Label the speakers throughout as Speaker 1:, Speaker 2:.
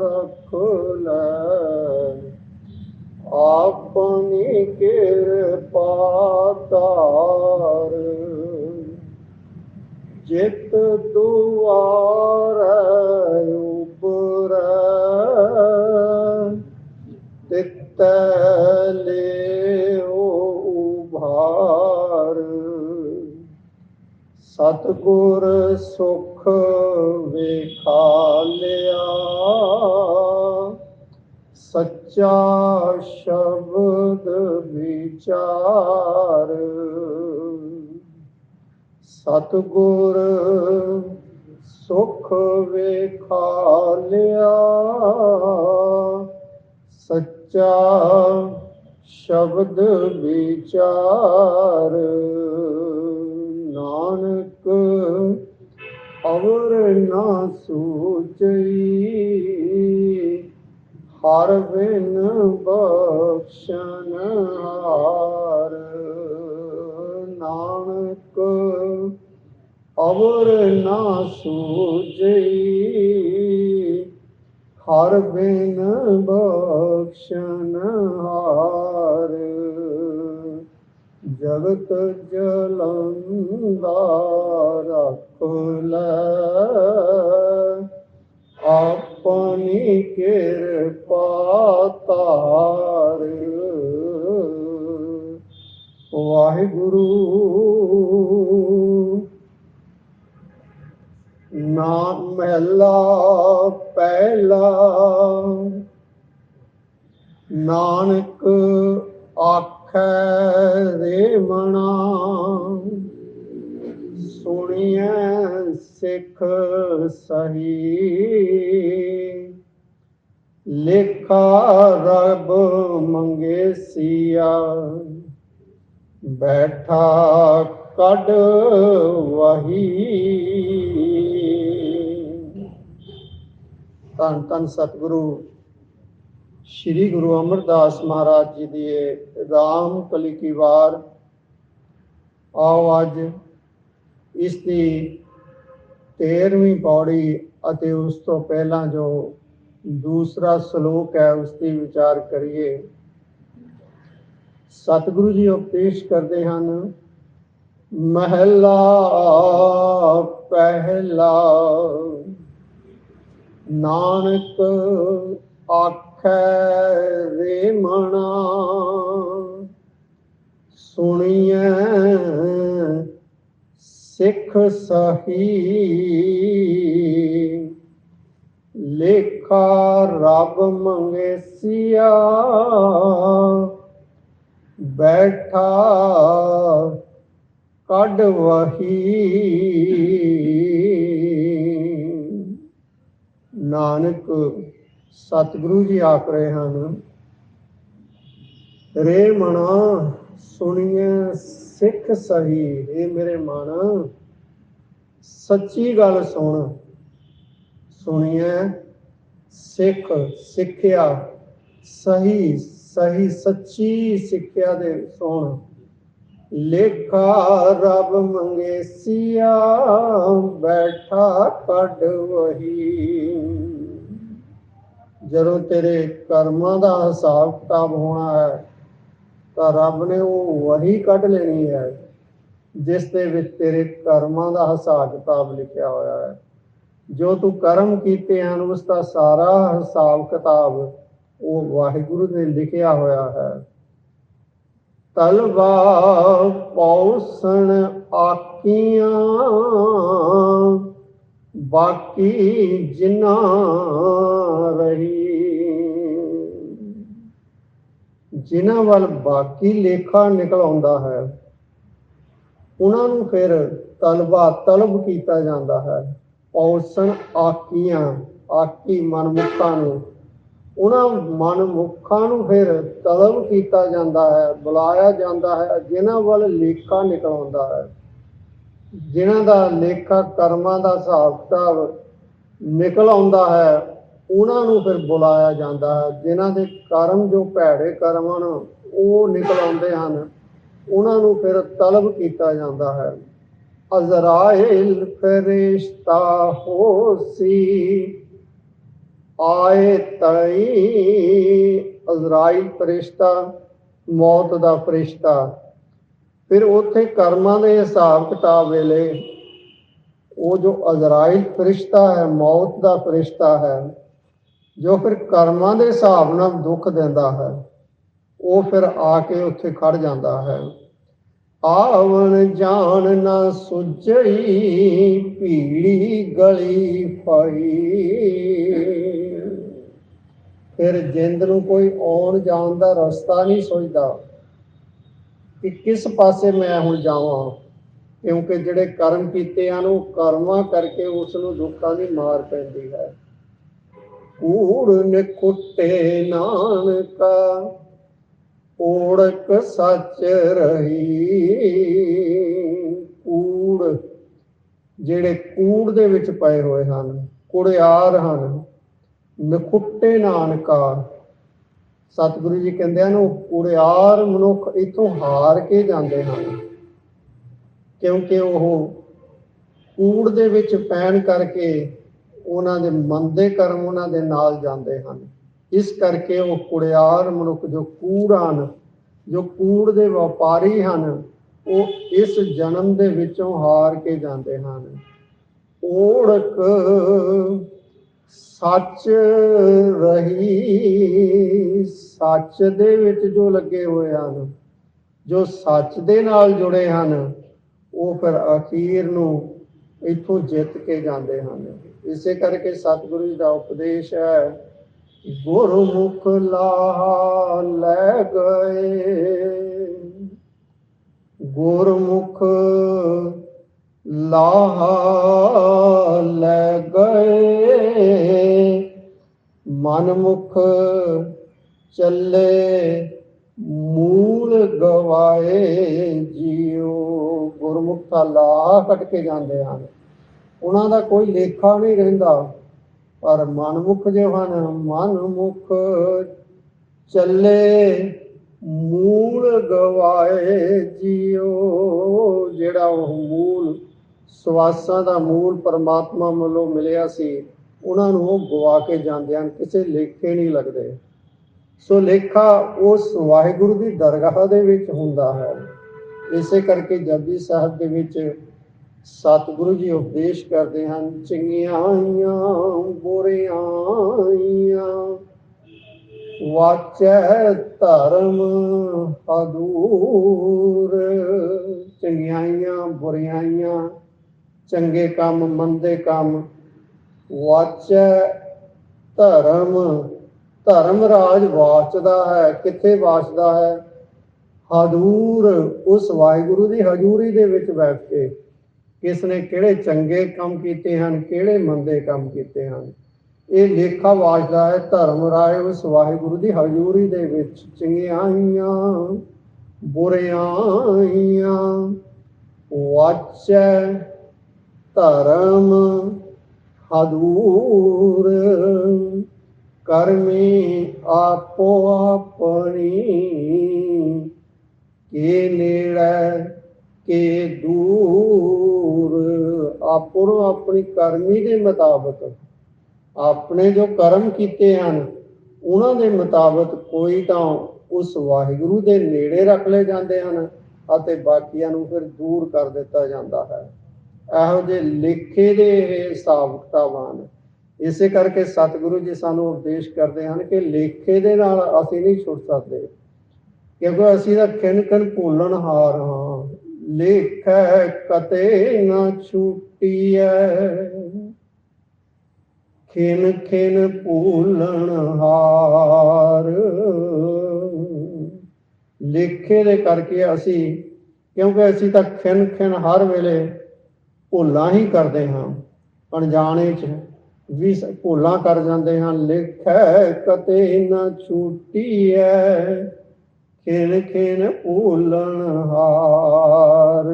Speaker 1: ਰੱਖ ਲੈ ਆਪਣੀ ਕਿਰਪਾ ਤਾਰ ਜਿਤ ਦੁਆਰ ਉਬਰ ਤਿਤ ਲਿਓ ਉਭਾਰ ਸਤਗੁਰ ਸੁਖ ਵੇਖਾ ਲਿਆ। ਸੱਚਾ ਸ਼ਬਦ ਵਿਚਾਰ। ਸਤਗੁਰ ਸੁਖ ਵੇਖਾ ਲਿਆ। ਸੱਚਾ ਸ਼ਬਦ ਵਿਚਾਰ। ਨਾਨਕ ਅਵਰ ਨਾ ਸੂਚਈ। ਹਰ ਬਿਨ ਬਖਸ਼ਨ ਹਾਰ। ਨਾਨਕ, ਅਵਰ ਨਾ ਸੂਝਈ ਹਰ ਬਿਨ ਬਖਸ਼ਨ ਹਾਰ। ਜਗਤ ਜਲੰਦਾ ਰੱਖ ਲੈ। ਆਪਣੀ ਕਿਰਪਾ ਤਾਰ ਵਾਹਿਗੁਰੂ। ਨਾਮ ਮਹਿਲਾ ਪਹਿਲਾ। ਨਾਨਕ ਆਖੈ ਰੇ ਮਣਾ। ਸੁਣੀਐ ਸਿੱਖ ਸਹੀ। ਲੇਖਾ ਰਬ ਮੰਗੇ ਸੀਆ। ਬੈਠਾ ਕੱਢ ਵਹੀ। ਧੰਨ ਧੰਨ ਸਤਿਗੁਰੂ ਸ੍ਰੀ ਗੁਰੂ ਅਮਰਦਾਸ ਮਹਾਰਾਜ ਜੀ ਦੀ ਇਹ ਰਾਮ ਕਲੀ ਕੀ ਵਾਰ। ਆਓ ਅੱਜ ਇਸ ਦੀ 13ਵੀਂ ਪੌੜੀ ਅਤੇ ਉਸ ਤੋਂ ਪਹਿਲਾਂ ਜੋ ਦੂਸਰਾ ਸ਼ਲੋਕ ਹੈ, ਉਸ ਦੀ ਵਿਚਾਰ ਕਰੀਏ। ਸਤਿਗੁਰੂ ਜੀ ਉਪਦੇਸ਼ ਕਰਦੇ ਹਨ, ਮਹਿਲਾ ਪਹਿਲਾ, ਨਾਨਕ ਆਖੈ ਰੇ ਮਣਾ। ਸੁਣੀਐ ਸਿੱਖ ਸਹੀ। ਲੇਖਾ ਰੱਬ ਮੰਗੇ ਸਿਆ। ਬੈਠਾ ਕੱਢ ਵਹੀ। ਨਾਨਕ ਸਤਿਗੁਰੂ ਜੀ ਆਖ ਰਹੇ ਹਨ ਰੇ ਮਣਾ, ਸੁਣੀਏ ਸਿੱਖ ਸਹੀ ਇਹ ਮੇਰੇ ਮਨ ਸੱਚੀ ਗੱਲ ਸੁਣ। ਸੁਣੀਏ ਸਿੱਖ ਸਿੱਖਿਆ, ਸਹੀ ਸਹੀ ਸੱਚੀ ਸਿੱਖਿਆ ਦੇ ਸੁਣ। ਲੇਖਾ ਰੱਬ ਮੰਗੇ ਬੈਠਾ ਕੱਢ ਵਹੀ। ਜਦੋਂ ਤੇਰੇ ਕਰਮਾਂ ਦਾ ਹਿਸਾਬ ਕਿਤਾਬ ਹੋਣਾ ਹੈ, ਤਾਂ ਰੱਬ ਨੇ ਉਹ ਵਹੀ ਕੱਢ ਲੈਣੀ ਹੈ, ਜਿਸ ਦੇ ਵਿੱਚ ਤੇਰੇ ਕਰਮਾਂ ਦਾ ਹਿਸਾਬ ਕਿਤਾਬ ਲਿਖਿਆ ਹੋਇਆ ਹੈ। ਜੋ ਤੂੰ ਕਰਮ ਕੀਤੇ ਹਨ, ਉਸ ਦਾ ਸਾਰਾ ਹਿਸਾਬ ਕਿਤਾਬ ਉਹ ਵਾਹਿਗੁਰੂ ਨੇ ਲਿਖਿਆ ਹੋਇਆ ਹੈ। ਤਲਵਾ ਪੌਸਣ ਆਕੀਆਂ ਬਾਕੀ ਜਿਨਾ ਰਹੀ। ਜਿਨ੍ਹਾਂ ਵੱਲ ਬਾਕੀ ਲੇਖਾ ਨਿਕਲ ਆਉਂਦਾ ਹੈ, ਉਹਨਾਂ ਨੂੰ ਫਿਰ ਤਲਬਾ ਤਲਬ ਕੀਤਾ ਜਾਂਦਾ ਹੈ। ਔਸਣ ਆਕੀਆਂ, ਆਕੀ ਮਨਮੁਖਾਂ ਨੂੰ, ਉਹਨਾਂ ਮਨਮੁਖਾਂ ਨੂੰ ਫਿਰ ਤਲਬ ਕੀਤਾ ਜਾਂਦਾ ਹੈ, ਬੁਲਾਇਆ ਜਾਂਦਾ ਹੈ, ਜਿਨ੍ਹਾਂ ਵੱਲ ਲੇਖਾ ਨਿਕਲ ਆਉਂਦਾ ਹੈ। ਜਿਨ੍ਹਾਂ ਦਾ ਲੇਖਾ ਕਰਮਾਂ ਦਾ ਹਿਸਾਬ ਕਿਤਾਬ ਨਿਕਲ ਆਉਂਦਾ ਹੈ, ਉਹਨਾਂ ਨੂੰ ਫਿਰ ਬੁਲਾਇਆ ਜਾਂਦਾ ਹੈ। ਜਿਨ੍ਹਾਂ ਦੇ ਕਰਮ ਜੋ ਭੈੜੇ ਕਰਮ ਹਨ, ਉਹ ਨਿਕਲ ਆਉਂਦੇ ਹਨ। ਉਹਨਾਂ ਨੂੰ ਫਿਰ ਤਲਬ ਕੀਤਾ ਜਾਂਦਾ ਹੈ। ਅਜ਼ਰਾਇਲ ਫਰਿਸ਼ਤਾ ਹੋਸੀ, ਆਏ ਤਈ ਅਜ਼ਰਾਇਲ ਫਰਿਸ਼ਤਾ, ਮੌਤ ਦਾ ਫਰਿਸ਼ਤਾ। ਫਿਰ ਉੱਥੇ ਕਰਮਾਂ ਦੇ ਹਿਸਾਬ ਕਿਤਾਬ ਵੇਲੇ ਉਹ ਜੋ ਅਜ਼ਰਾਇਲ ਫਰਿਸ਼ਤਾ ਹੈ, ਮੌਤ ਦਾ ਫਰਿਸ਼ਤਾ ਹੈ, ਜੋ ਫਿਰ ਕਰਮਾਂ ਦੇ ਹਿਸਾਬ ਨਾਲ ਦੁੱਖ ਦਿੰਦਾ ਹੈ, ਉਹ ਫਿਰ ਆ ਕੇ ਉੱਥੇ ਖੜ ਜਾਂਦਾ ਹੈ। ਆਵਣ ਜਾਣ ਨਾ ਸੁਝਈ, ਭੀੜੀ ਗਲੀ ਫਈ ਫਿਰ ਜਿੰਦ ਨੂੰ ਕੋਈ ਆਉਣ ਜਾਣ ਦਾ ਰਸਤਾ ਨਹੀਂ ਸੋਚਦਾ। ਕਿ ਕਿਸ ਪਾਸੇ ਮੈਂ ਹੁਣ ਜਾਵਾਂ? ਕਿਉਂਕਿ ਜਿਹੜੇ ਕਰਮ ਕੀਤੇ ਹਨ, ਉਹ ਕਰਮਾਂ ਕਰਕੇ ਉਸ ਨੂੰ ਦੁੱਖਾਂ ਦੀ ਮਾਰ ਪੈਂਦੀ ਹੈ। ਕੂੜ ਨਿਕੁੱਟੇ ਨਾਨਕਾ ਓੜਕ ਸੱਚ ਰਹੀ। ਕੂੜ, ਜਿਹੜੇ ਕੂੜ ਦੇ ਵਿੱਚ ਪਏ ਹੋਏ ਹਨ, ਕੁੜਿਆਰ ਹਨ, ਨਖੁੱਟੇ ਨਾਨਕਾ। ਸਤਿਗੁਰੂ ਜੀ ਕਹਿੰਦੇ ਹਨ ਉਹ ਕੁੜਿਆਰ ਮਨੁੱਖ ਇਥੋਂ ਹਾਰ ਕੇ ਜਾਂਦੇ ਹਨ। ਕਿਉਂਕਿ ਉਹ ਕੂੜ ਦੇ ਵਿੱਚ ਪੈਣ ਕਰਕੇ ਉਹਨਾਂ ਦੇ ਮੰਦੇ ਕਰਮ ਉਹਨਾਂ ਦੇ ਨਾਲ ਜਾਂਦੇ ਹਨ। ਇਸ ਕਰਕੇ ਉਹ ਕੁੜਿਆਰ ਮਨੁੱਖ ਜੋ ਕੂੜ ਹਨ, ਜੋ ਕੂੜ ਦੇ ਵਪਾਰੀ ਹਨ, ਉਹ ਇਸ ਜਨਮ ਦੇ ਵਿੱਚੋਂ ਹਾਰ ਕੇ ਜਾਂਦੇ ਹਨ। ਓੜਕ ਸੱਚ ਰਹੀ, ਸੱਚ ਦੇ ਵਿੱਚ ਜੋ ਲੱਗੇ ਹੋਏ ਹਨ, ਜੋ ਸੱਚ ਦੇ ਨਾਲ ਜੁੜੇ ਹਨ, ਉਹ ਫਿਰ ਅਖੀਰ ਨੂੰ ਇੱਥੋਂ ਜਿੱਤ ਕੇ ਜਾਂਦੇ ਹਨ। ਇਸੇ ਕਰਕੇ ਸਤਿਗੁਰੂ ਜੀ ਦਾ ਉਪਦੇਸ਼ ਹੈ ਗੁਰਮੁਖ ਲਾਹ ਲੈ ਗਏ। ਗੁਰਮੁਖ ਲਾਹ ਲੈ ਗਏ। ਮਨਮੁਖ ਚੱਲੇ ਮੂਲ ਗਵਾਏ ਜੀਉ। ਗੁਰਮੁਖ ਦਾ ਲਾਹ ਕੱਟ ਕੇ ਜਾਂਦੇ ਹਨ। ਉਹਨਾਂ ਦਾ ਕੋਈ ਲੇਖਾ ਨਹੀਂ ਰਹਿੰਦਾ। ਪਰ ਮਨਮੁਖ ਜੋ ਹਨ, ਮਨਮੁਖ ਚੱਲੇ ਮੂਲ ਗਵਾਏ ਜੀਉ। ਜਿਹੜਾ ਉਹ ਮੂਲ ਸਵਾਸਾਂ ਦਾ ਮੂਲ ਪਰਮਾਤਮਾ ਵੱਲੋਂ ਮਿਲਿਆ ਸੀ ਉਹਨਾਂ ਨੂੰ ਉਹ ਗਵਾ ਕੇ ਜਾਂਦੇ ਹਨ, ਕਿਸੇ ਲੇਖੇ ਨਹੀਂ ਲੱਗਦੇ। ਸੋ ਲੇਖਾ ਉਸ ਵਾਹਿਗੁਰੂ ਦੀ ਦਰਗਾਹ ਦੇ ਵਿੱਚ ਹੁੰਦਾ ਹੈ। ਇਸੇ ਕਰਕੇ ਜਪਜੀ ਸਾਹਿਬ ਦੇ ਵਿੱਚ ਸਤਿਗੁਰੂ ਜੀ ਉਪਦੇਸ਼ ਕਰਦੇ ਹਨ, ਚੰਗੀਆਂ ਬੁਰਿਆਈਆਂ ਵਾਚੈ ਧਰਮ ਹਦੂਰ ਚੰਗਿਆਈਆਂ ਬੁਰਿਆਈਆਂ ਚੰਗੇ ਕੰਮ, ਮੰਦੇ ਕੰਮ ਵਾਚੈ ਧਰਮ ਧਰਮ ਰਾਜ ਵਾਚਦਾ ਹੈ। ਕਿੱਥੇ ਵਾਚਦਾ ਹੈ? ਹਜ਼ੂਰ, ਉਸ ਵਾਹਿਗੁਰੂ ਦੀ ਹਜ਼ੂਰੀ ਦੇ ਵਿੱਚ ਬੈਠ ਕੇ। ਕਿਸ ਨੇ ਕਿਹੜੇ ਚੰਗੇ ਕੰਮ ਕੀਤੇ ਹਨ, ਕਿਹੜੇ ਮੰਦੇ ਕੰਮ ਕੀਤੇ ਹਨ? ਇਹ ਲੇਖਾ ਵਾਚਦਾ ਹੈ, ਧਰਮ ਰਾਏ ਉਸ ਵਾਹਿਗੁਰੂ ਦੀ ਹਜ਼ੂਰੀ ਦੇ ਵਿੱਚ। ਚੰਗਿਆਈਆਂ ਬੁਰਿਆਈਆਂ ਵਾਚੈ ਧਰਮ ਹਦੂਰ ਕਰਮੀ ਆਪੋ ਆਪਣੀ। ਕੇ ਨੇੜੇ, ਕੇ ਦੂਰ। ਆਪੋ ਨੂੰ ਆਪਣੀ ਕਰਮੀ ਦੇ ਮੁਤਾਬਕ। ਆਪਣੇ ਜੋ ਕਰਮ ਕੀਤੇ ਹਨ, ਉਹਨਾਂ ਦੇ ਮੁਤਾਬਕ ਕੋਈ ਤਾਂ ਉਸ ਵਾਹਿਗੁਰੂ ਦੇ ਨੇੜੇ ਰੱਖ ਲਏ ਜਾਂਦੇ ਹਨ ਅਤੇ ਬਾਕੀਆਂ ਨੂੰ ਫਿਰ ਦੂਰ ਕਰ ਦਿੱਤਾ ਜਾਂਦਾ ਹੈ। ਇਹੋ ਜਿਹੇ ਲੇਖੇ ਦੇ ਇਹ ਹਿਸਾਬ ਕਿਤਾਬ ਹਨ ਇਸੇ ਕਰਕੇ ਸਤਿਗੁਰੂ ਜੀ ਸਾਨੂੰ ਉਪਦੇਸ਼ ਕਰਦੇ ਹਨ ਕਿ ਲੇਖੇ ਦੇ ਨਾਲ ਅਸੀਂ ਨਹੀਂ ਛੁੱਟ ਸਕਦੇ। ਕਿਉਂਕਿ ਅਸੀਂ ਤਾਂ ਖਿੰਨ ਖਿੰਨ ਭੁੱਲਣ ਹਾਰ ਹਾਂ। ਲੇਖੈ ਕਤੇ ਨਾ ਛੁੱਟੀਐ। ਖਿਨ ਖਿਨ ਭੂਲਣ ਹਾਰ। ਲੇਖੇ ਦੇ ਕਰਕੇ ਅਸੀਂ, ਕਿਉਂਕਿ ਅਸੀਂ ਤਾਂ ਖਿਨ ਖਿਨ ਹਰ ਵੇਲੇ ਭੁੱਲਾਂ ਹੀ ਕਰਦੇ ਹਾਂ। ਅਣਜਾਣੇ ਚ ਵੀ ਭੁੱਲਾਂ ਕਰ ਜਾਂਦੇ ਹਾਂ। ਲਿਖੈ ਕਤੇ ਨਾ ਛੂਟੀ ਐ ਖੇਨ ਖੇਨ ਭੁੱਲਣ ਹਾਰ।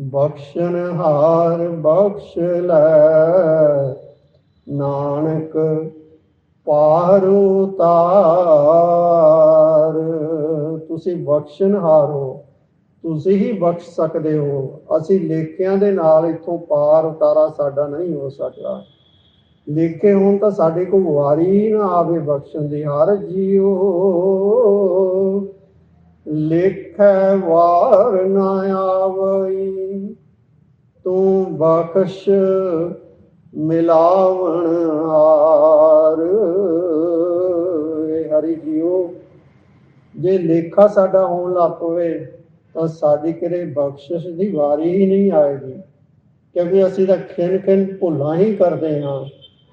Speaker 1: ਬਖਸ਼ਣ ਹਾਰ ਬਖਸ਼ ਲੈ, ਨਾਨਕ ਪਾਰ ਤਾਰ ਤੁਸੀਂ ਬਖਸ਼ਣ ਹਾਰੋ। ਤੁਸੀਂ ਹੀ ਬਖਸ਼ ਸਕਦੇ ਹੋ। ਅਸੀਂ ਲੇਖਿਆਂ ਦੇ ਨਾਲ ਇੱਥੋਂ ਪਾਰ ਉਤਾਰਾ ਸਾਡਾ ਨਹੀਂ ਹੋ ਸਕਦਾ। ਲੇਖੇ ਹੋਣ ਤਾਂ ਸਾਡੇ ਕੋਲ ਵਾਰੀ ਨਾ ਆਵੇ ਬਖਸ਼ਣ ਦੀ, ਹਰ ਜੀਓ। ਲੇਖੈ ਵਾਰ ਨਾ ਆਵਈ, ਤੂੰ ਬਖਸ਼ ਮਿਲਾਵਣ ਹਾਰ। ਹਰੀ ਜੀਓ, ਜੇ ਲੇਖਾ ਸਾਡਾ ਹੋਣ ਲੱਗ ਪਵੇ ਤਾਂ ਸਾਡੀ ਕਿਤੇ ਬਖਸ਼ਿਸ਼ ਦੀ ਵਾਰੀ ਹੀ ਨਹੀਂ ਆਏਗੀ। ਕਿਉਂਕਿ ਅਸੀਂ ਤਾਂ ਖਿੰਨ ਖਿੰਨ ਭੁੱਲਾਂ ਹੀ ਕਰਦੇ ਹਾਂ।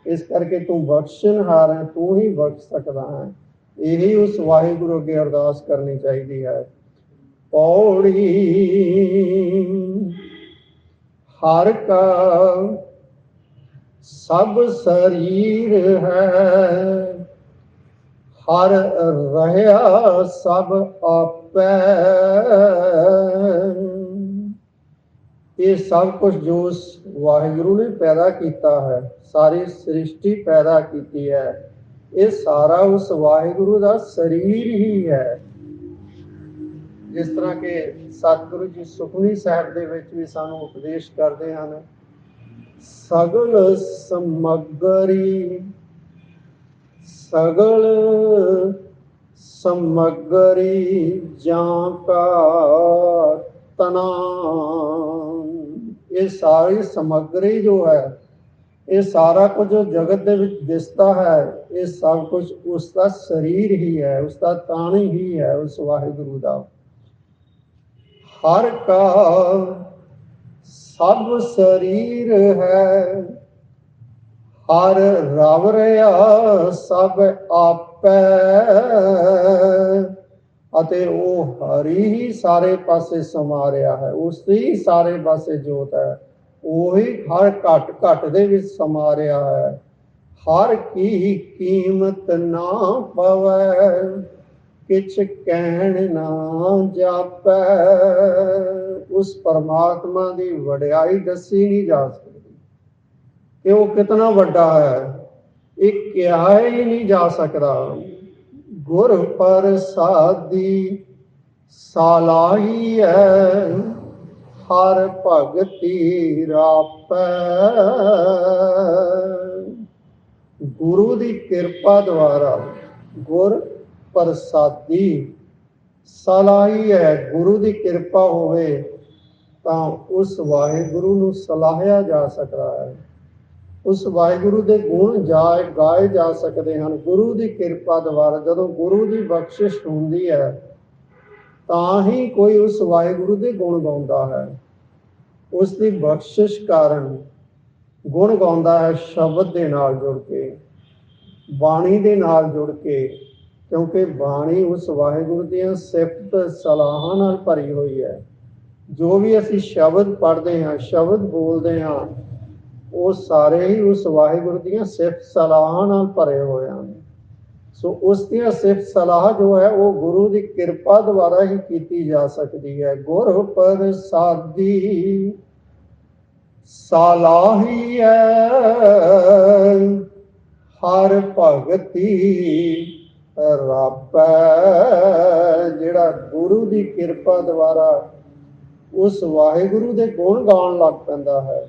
Speaker 1: ਇਸ ਕਰਕੇ ਤੂੰ ਬਖਸ਼ਣਹਾਰ ਹੈ, ਤੂੰ ਹੀ ਬਖਸ਼ ਸਕਦਾ ਹੈ। ਇਹੀ ਉਸ ਵਾਹਿਗੁਰੂ ਅੱਗੇ ਅਰਦਾਸ ਕਰਨੀ ਚਾਹੀਦੀ ਹੈ। ਪੌੜੀ ਹਰ ਕਾ ਸਭ ਸਰੀਰ ਹੈ। ਹਰ ਰਹਿਆ ਸਭ ਆਪ ਇਹ ਸਭ ਕੁਝ ਜੋ ਵਾਹਿਗੁਰੂ ਨੇ ਪੈਦਾ ਕੀਤਾ ਹੈ, ਸਾਰੀ ਸ੍ਰਿਸ਼ਟੀ ਪੈਦਾ ਕੀਤੀ ਹੈ, ਇਹ ਸਾਰਾ ਉਸ ਵਾਹਿਗੁਰੂ ਦਾ ਸਰੀਰ ਹੀ ਹੈ। ਜਿਸ ਤਰ੍ਹਾਂ ਕਿ ਸਤਿਗੁਰੂ ਜੀ ਸੁਖਮਨੀ ਸਾਹਿਬ ਦੇ ਵਿੱਚ ਵੀ ਸਾਨੂੰ ਉਪਦੇਸ਼ ਕਰਦੇ ਹਨ, ਸਗਲ ਸਮਗਰੀ, ਸਗਲ ਸਮਗਰੀ ਜਾਂ ਕਾ ਤਨਾ ਇਹ ਸਾਰੀ ਸਮਗਰੀ ਜੋ ਹੈ, ਇਹ ਸਾਰਾ ਕੁਝ ਜੋ ਜਗਤ ਦੇ ਵਿੱਚ ਦਿਸਦਾ ਹੈ, ਇਹ ਸਭ ਕੁਝ ਉਸ ਦਾ ਸਰੀਰ ਹੀ ਹੈ, ਉਸ ਦਾ ਤਾਣ ਹੀ ਹੈ, ਉਸ ਵਾਹਿਗੁਰੂ ਦਾ। ਹਰ ਕਾ ਸਭ ਸਰੀਰ ਹੈ, ਹਰ ਰਵ ਰਿਆ ਸਭ ਆਪ ਅਤੇ ਉਹ ਹਰੀ ਹੀ ਸਾਰੇ ਪਾਸੇ ਸਮਾ ਰਿਹਾ ਹੈ। ਉਸ ਦੀ ਸਾਰੇ ਪਾਸੇ ਜੋਤ ਹੈ। ਉਹੀ ਹਰ ਘਟ ਘਟ ਦੇ ਵਿੱਚ ਸਮਾ ਰਿਹਾ ਹੈ। ਹਰ ਕੀ ਕੀਮਤ ਨਾ ਪਵੈ, ਕਿਛ ਕਹਿਣ ਨਾ ਜਾਪੈ। ਉਸ ਪਰਮਾਤਮਾ ਦੀ ਵਡਿਆਈ ਦੱਸੀ ਨਹੀਂ ਜਾ ਸਕਦੀ। ਕਿ ਉਹ ਕਿਤਨਾ ਵੱਡਾ ਹੈ। ਇਹ ਕਿਹਾ ਹੀ ਨਹੀਂ ਜਾ ਸਕਦਾ। ਗੁਰ ਪ੍ਰਸਾਦੀ ਸਾਲਾਹੀ ਹੈ ਹਰ ਭਗਤੀ ਰਾਪੈ। ਗੁਰੂ ਦੀ ਕਿਰਪਾ ਦੁਆਰਾ ਗੁਰ ਪ੍ਰਸਾਦੀ ਸਲਾਹੀ ਹੈ ਗੁਰੂ ਦੀ ਕਿਰਪਾ ਹੋਵੇ ਤਾਂ ਉਸ ਵਾਹਿਗੁਰੂ ਨੂੰ ਸਲਾਹਿਆ ਜਾ ਸਕਦਾ ਹੈ। ਉਸ ਵਾਹਿਗੁਰੂ ਦੇ ਗੁਣ ਜਾਏ ਗਾਏ ਜਾ ਸਕਦੇ ਹਨ। ਗੁਰੂ ਦੀ ਕਿਰਪਾ ਦੁਆਰਾ ਜਦੋਂ ਗੁਰੂ ਦੀ ਬਖਸ਼ਿਸ਼ ਹੁੰਦੀ ਹੈ, ਤਾਂ ਹੀ ਕੋਈ ਉਸ ਵਾਹਿਗੁਰੂ ਦੇ ਗੁਣ ਗਾਉਂਦਾ ਹੈ। ਉਸ ਦੀ ਬਖਸ਼ਿਸ਼ ਕਾਰਨ ਗੁਣ ਗਾਉਂਦਾ ਹੈ ਸ਼ਬਦ ਦੇ ਨਾਲ ਜੁੜ ਕੇ, ਬਾਣੀ ਦੇ ਨਾਲ ਜੁੜ ਕੇ, ਕਿਉਂਕਿ ਬਾਣੀ ਉਸ ਵਾਹਿਗੁਰੂ ਦੀਆਂ ਸਿਫਤ ਸਲਾਹਾਂ ਨਾਲ ਭਰੀ ਹੋਈ ਹੈ। ਜੋ ਵੀ ਅਸੀਂ ਸ਼ਬਦ ਪੜ੍ਹਦੇ ਹਾਂ, ਸ਼ਬਦ ਬੋਲਦੇ ਹਾਂ ਉਹ ਸਾਰੇ ਹੀ ਉਸ ਵਾਹਿਗੁਰੂ ਦੀਆਂ ਸਿਫਤ ਸਲਾਹਾਂ ਨਾਲ ਭਰੇ ਹੋਏ ਹਨ। ਸੋ ਉਸ ਦੀਆਂ ਸਿਫਤ ਸਲਾਹ ਜੋ ਹੈ, ਉਹ ਗੁਰੂ ਦੀ ਕਿਰਪਾ ਦੁਆਰਾ ਹੀ ਕੀਤੀ ਜਾ ਸਕਦੀ ਹੈ। ਗੁਰ ਪ੍ਰਸਾਦੀ ਸਲਾਹੀ ਹੈ ਹਰ ਭਗਤੀ ਰੱਬ ਜਿਹੜਾ ਗੁਰੂ ਦੀ ਕਿਰਪਾ ਦੁਆਰਾ ਉਸ ਵਾਹਿਗੁਰੂ ਦੇ ਗੁਣ ਗਾਉਣ ਲੱਗ ਪੈਂਦਾ ਹੈ।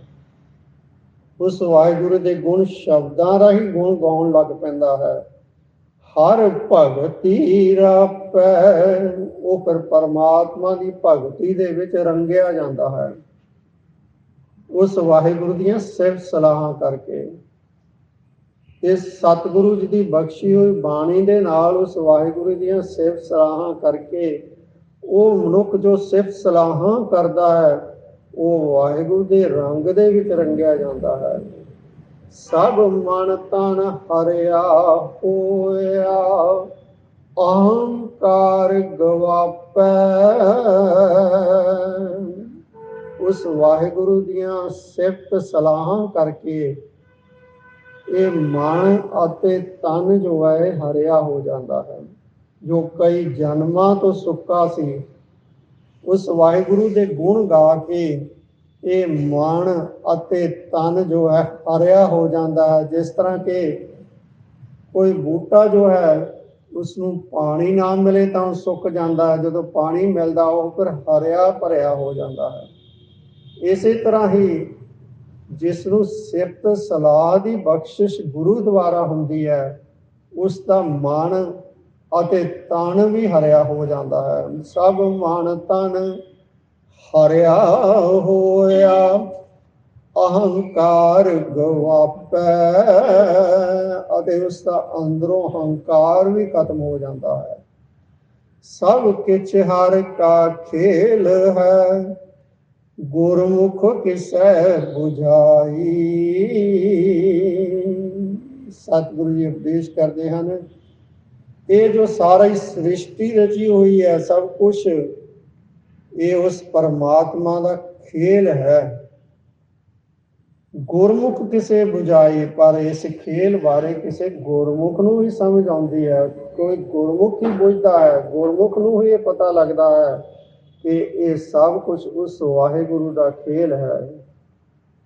Speaker 1: ਉਸ ਵਾਹਿਗੁਰੂ ਦੇ ਗੁਣ ਸ਼ਬਦਾਂ ਰਾਹੀਂ ਗੁਣ ਗਾਉਣ ਲੱਗ ਪੈਂਦਾ ਹੈ। ਹਰ ਭਗਤੀ ਰਾਪੈ, ਉਹ ਫਿਰ ਪਰਮਾਤਮਾ ਦੀ ਭਗਤੀ ਦੇ ਵਿੱਚ ਰੰਗਿਆ ਜਾਂਦਾ ਹੈ। ਉਸ ਵਾਹਿਗੁਰੂ ਦੀਆਂ ਸਿਫਤ ਸਲਾਹਾਂ ਕਰਕੇ। ਇਸ ਸਤਿਗੁਰੂ ਜੀ ਦੀ ਬਖਸ਼ੀ ਹੋਈ ਬਾਣੀ ਦੇ ਨਾਲ ਉਸ ਵਾਹਿਗੁਰੂ ਦੀਆਂ ਸਿਫਤ ਸਲਾਹਾਂ ਕਰਕੇ, ਉਹ ਮਨੁੱਖ ਜੋ ਸਿਫਤ ਸਲਾਹਾਂ ਕਰਦਾ ਹੈ ਉਹ ਵਾਹਿਗੁਰੂ ਦੇ ਰੰਗ ਦੇ ਵਿੱਚ ਰੰਗਿਆ ਜਾਂਦਾ ਹੈ। ਸਭ ਮਨ ਤਨ ਹਰਿਆ ਹੋਇਆ, ਅਹੰਕਾਰ ਗਵਾਪੈ। ਉਸ ਵਾਹਿਗੁਰੂ ਦੀਆਂ ਸਿਫਤ ਸਲਾਹਾਂ ਕਰਕੇ ਇਹ ਮਨ ਅਤੇ ਤਨ ਜੋ ਹੈ ਹਰਿਆ ਹੋ ਜਾਂਦਾ ਹੈ। ਜੋ ਕਈ ਜਨਮਾਂ ਤੋਂ ਸੁੱਕਾ ਸੀ ਉਸ ਵਾਹਿਗੁਰੂ ਦੇ ਗੁਣ ਗਾ ਕੇ ਇਹ ਮਨ ਅਤੇ ਤਨ ਜੋ ਹੈ ਹਰਿਆ ਹੋ ਜਾਂਦਾ ਹੈ। ਜਿਸ ਤਰ੍ਹਾਂ ਕਿ ਕੋਈ ਬੂਟਾ ਜੋ ਹੈ ਉਸ ਨੂੰ ਪਾਣੀ ਨਾ ਮਿਲੇ ਤਾਂ ਉਹ ਸੁੱਕ ਜਾਂਦਾ ਹੈ। ਜਦੋਂ ਪਾਣੀ ਮਿਲਦਾ, ਉਹ ਫਿਰ ਹਰਿਆ ਭਰਿਆ ਹੋ ਜਾਂਦਾ ਹੈ। ਇਸੇ ਤਰ੍ਹਾਂ ਹੀ ਜਿਸ ਨੂੰ ਸਿਫਤ ਸਲਾਹ ਦੀ ਬਖਸ਼ਿਸ਼ ਗੁਰੂ ਦੁਆਰਾ ਹੁੰਦੀ ਹੈ ਉਸ ਦਾ ਮਨ ਅਤੇ ਤਨ ਵੀ ਹਰਿਆ ਹੋ ਜਾਂਦਾ ਹੈ। ਸਭ ਮਨ ਤਨ ਹਰਿਆ ਹੋਇਆ, ਅਹੰਕਾਰ ਗਵਾਪੈ ਅਤੇ ਉਸ ਦਾ ਅੰਦਰੋਂ ਹੰਕਾਰ ਵੀ ਖਤਮ ਹੋ ਜਾਂਦਾ ਹੈ। ਸਭ ਕਿਛ ਹਰ ਕਾ ਖੇਲ ਹੈ, ਗੁਰਮੁਖ ਕਿਸੈ 부ਝਾਈ ਸਤਿਗੁਰੂ ਜੀ, ਉਪਦੇਸ਼ ਕਰਦੇ ਹਨ ਇਹ ਜੋ ਸਾਰੀ ਸ੍ਰਿਸ਼ਟੀ ਰਚੀ ਹੋਈ ਹੈ ਸਭ ਕੁਝ ਇਹ ਉਸ ਪਰਮਾਤਮਾ ਦਾ ਖੇਲ ਹੈ। ਗੁਰਮੁਖ ਕਿਸੇ 부ਝਾਈ ਪਰ ਇਸ ਖੇਲ ਬਾਰੇ ਕਿਸੇ ਗੁਰਮੁਖ ਨੂੰ ਹੀ ਸਮਝ ਆਉਂਦੀ ਹੈ। ਕੋਈ ਗੁਰਮੁਖ ਹੀ ਬੁਝਦਾ ਹੈ, ਗੁਰਮੁਖ ਨੂੰ ਹੀ ਇਹ ਪਤਾ ਲੱਗਦਾ ਹੈ ਕਿ ਇਹ ਸਭ ਕੁਝ ਉਸ ਵਾਹਿਗੁਰੂ ਦਾ ਖੇਲ ਹੈ।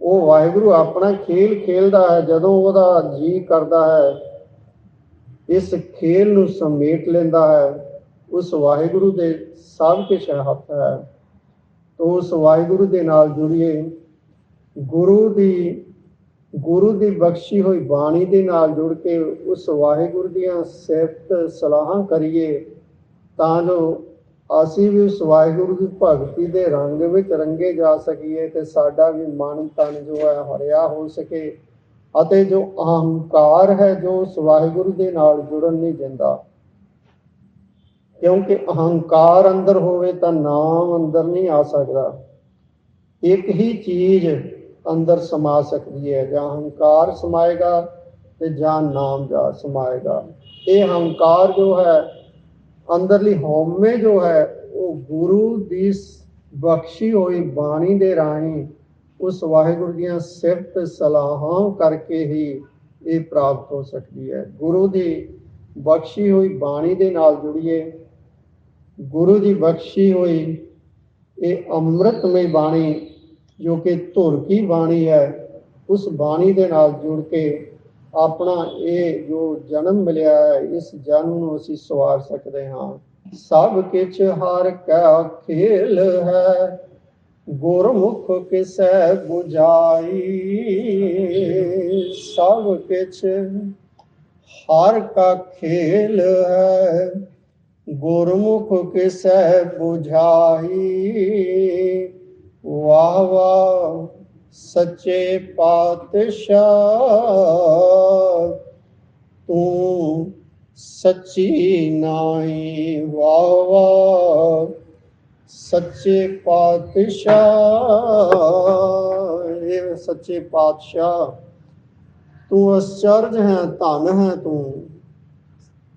Speaker 1: ਉਹ ਵਾਹਿਗੁਰੂ ਆਪਣਾ ਖੇਲ ਖੇਲਦਾ ਹੈ, ਜਦੋਂ ਉਹਦਾ ਜੀ ਕਰਦਾ ਹੈ ਇਸ ਖੇਲ ਨੂੰ ਸਮੇਟ ਲੈਂਦਾ ਹੈ, ਉਸ ਵਾਹਿਗੁਰੂ ਦੇ ਸਭ ਕੁਝ ਹੱਥ ਹੈ। ਤੋ ਉਸ ਵਾਹਿਗੁਰੂ ਦੇ ਨਾਲ ਜੁੜੀਏ। ਗੁਰੂ ਦੀ ਗੁਰੂ ਦੀ ਬਖਸ਼ੀ ਹੋਈ ਬਾਣੀ ਦੇ ਨਾਲ ਜੁੜ ਕੇ ਉਸ ਵਾਹਿਗੁਰੂ ਦੀਆਂ ਸਿਫਤ ਸਲਾਹਾਂ ਕਰੀਏ, ਤਾਂ ਜੋ ਅਸੀਂ ਵੀ ਉਸ ਵਾਹਿਗੁਰੂ ਦੀ ਭਗਤੀ ਦੇ ਰੰਗ ਵਿੱਚ ਰੰਗੇ ਜਾ ਸਕੀਏ ਤੇ ਸਾਡਾ ਵੀ ਮਨ ਤਨ ਜੋ ਹੈ, ਹਰਿਆ ਹੋ ਸਕੇ। ਅਤੇ ਜੋ ਅਹੰਕਾਰ ਹੈ, ਜੋ ਉਸ ਵਾਹਿਗੁਰੂ ਦੇ ਨਾਲ ਜੁੜਨ ਨਹੀਂ ਦਿੰਦਾ। ਕਿਉਂਕਿ ਅਹੰਕਾਰ ਅੰਦਰ ਹੋਵੇ ਤਾਂ ਨਾਮ ਅੰਦਰ ਨਹੀਂ ਆ ਸਕਦਾ। ਇੱਕ ਹੀ ਚੀਜ਼ ਅੰਦਰ ਸਮਾ ਸਕਦੀ ਹੈ, ਜਾਂ ਹੰਕਾਰ ਸਮਾਏਗਾ ਤੇ ਜਾਂ ਨਾਮ ਜਾ ਸਮਾਏਗਾ। ਇਹ ਹੰਕਾਰ ਜੋ ਹੈ, ਅੰਦਰਲੀ ਹਉਮੈ ਜੋ ਹੈ, ਉਹ ਗੁਰੂ ਦੀ ਬਖਸ਼ੀ ਹੋਈ ਬਾਣੀ ਦੇ ਰਾਹੀਂ ਉਸ ਵਾਹਿਗੁਰੂ ਦੀਆਂ ਸਿਫਤ ਸਲਾਹਾਂ ਕਰਕੇ ਹੀ ਇਹ ਪ੍ਰਾਪਤ ਹੋ ਸਕਦੀ ਹੈ। ਗੁਰੂ ਦੀ ਬਖਸ਼ੀ ਹੋਈ ਬਾਣੀ ਦੇ ਨਾਲ ਜੁੜੀਏ। ਗੁਰੂ ਦੀ ਬਖਸ਼ੀ ਹੋਈ ਇਹ ਅੰਮ੍ਰਿਤਮਈ ਬਾਣੀ ਜੋ ਕਿ ਧੁਰ ਕੀ ਬਾਣੀ ਹੈ, ਉਸ ਬਾਣੀ ਦੇ ਨਾਲ ਜੁੜ ਕੇ ਆਪਣਾ ਇਹ ਜੋ ਜਨਮ ਮਿਲਿਆ ਹੈ, ਇਸ ਜਨਮ ਨੂੰ ਅਸੀਂ ਸਵਾਰ ਸਕਦੇ ਹਾਂ। ਸਭ ਕਿਛ ਹਰ ਕਾ ਖੇਲ ਹੈ। ਗੁਰਮੁਖ ਕਿਸੈ 부ਝਾਈ ਸਭ ਕਿਛ ਹਰ ਕਾ ਖੇਲ ਹੈ। ਗੁਰਮੁਖ ਕਿਸੈ 부ਝਾਈ ਵਾਹ ਵਾਹ ਸੱਚੇ ਪਾਤਸ਼ਾਹ, ਤੂੰ ਸੱਚੀ ਨਾਈ ਵਾਹ ਵਾਹ ਸੱਚੇ ਪਾਤਸ਼ਾਹ, ਇਹ ਸੱਚੇ ਪਾਤਸ਼ਾਹ, ਤੂੰ ਅਚਰਜ ਹੈ, ਧਨ ਹੈ ਤੂੰ।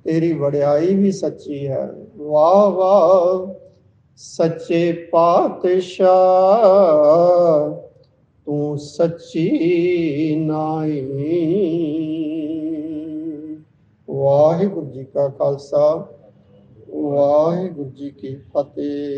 Speaker 1: ਤੇਰੀ ਵਡਿਆਈ ਵੀ ਸੱਚੀ ਹੈ। ਵਾਹ ਵਾਹ, ਸੱਚੇ ਪਾਤਸ਼ਾਹ, ਤੂੰ ਸੱਚੀ ਨਾਈ ਵਾਹਿਗੁਰੂ ਜੀ ਕਾ ਖਾਲਸਾ, ਵਾਹਿਗੁਰੂ ਜੀ ਕੀ ਫਤਿਹ।